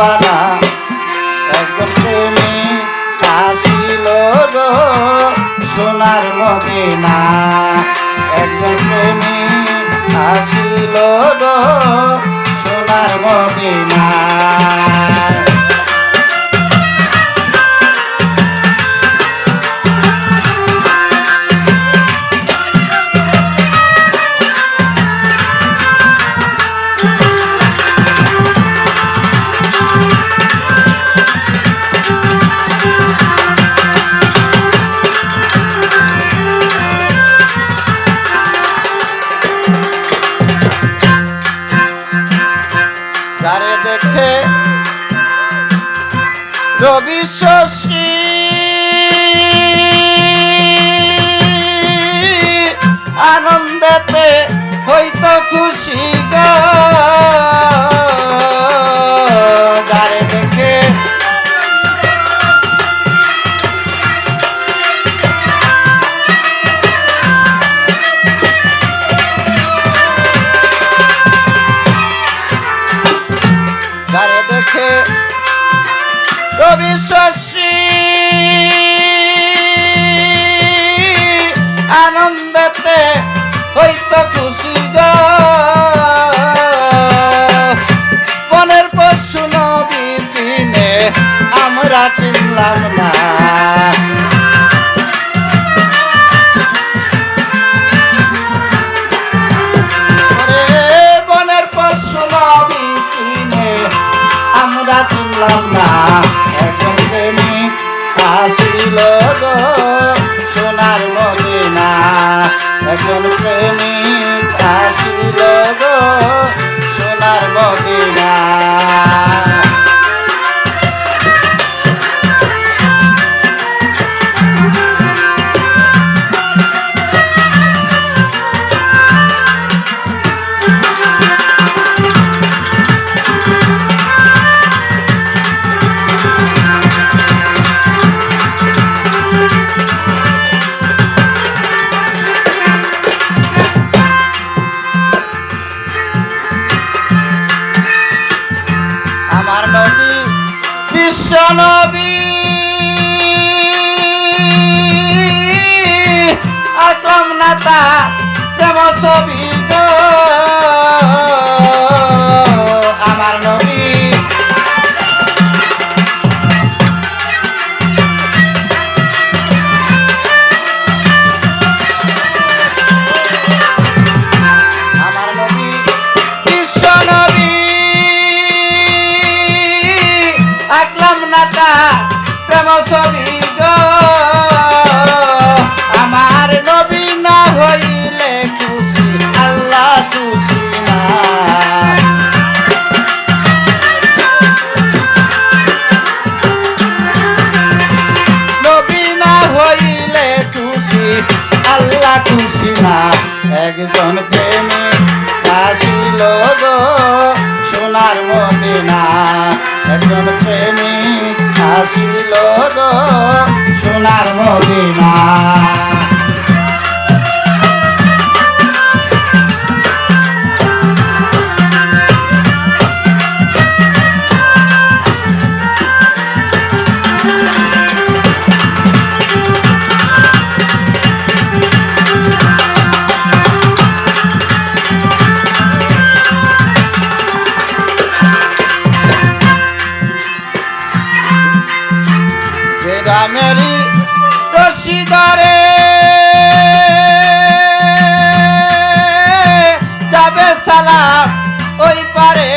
বানা একজন প্রেমী আসিল গো সোনার মদিনা। একজন প্রেমী আসিল গো সোনার মদিনা। রবি শশী শশী। আনন্দতে হইত খুশি গো। বনের পশু নবী দিনে আমরা চিনলাম আসিল সোনার মদিনা। একজন প্রেমিক নবী বিশ্ব নবী? আকম নাতা প্রেম ছবি গো। খুশি না একজন প্রেমী আসিল গো সোনার মদিনা। একজন প্রেমী আসিল গো সোনার মদিনা। রামেরই রশিদারে। যাবে সালাম ওই পারে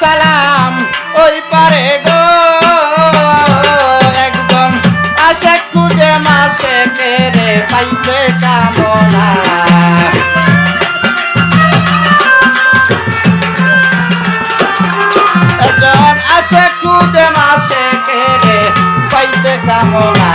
সালাম ওই পারে গো একজন আসে খুঁজে মাসে পাইতে কামনা একজন আসে কুদে মাসে কেড়ে পাইতে কামনা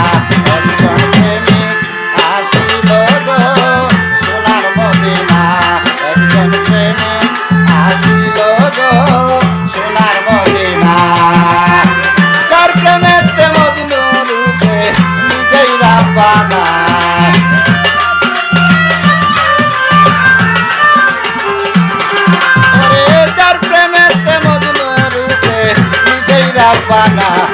রাব্বানা একজন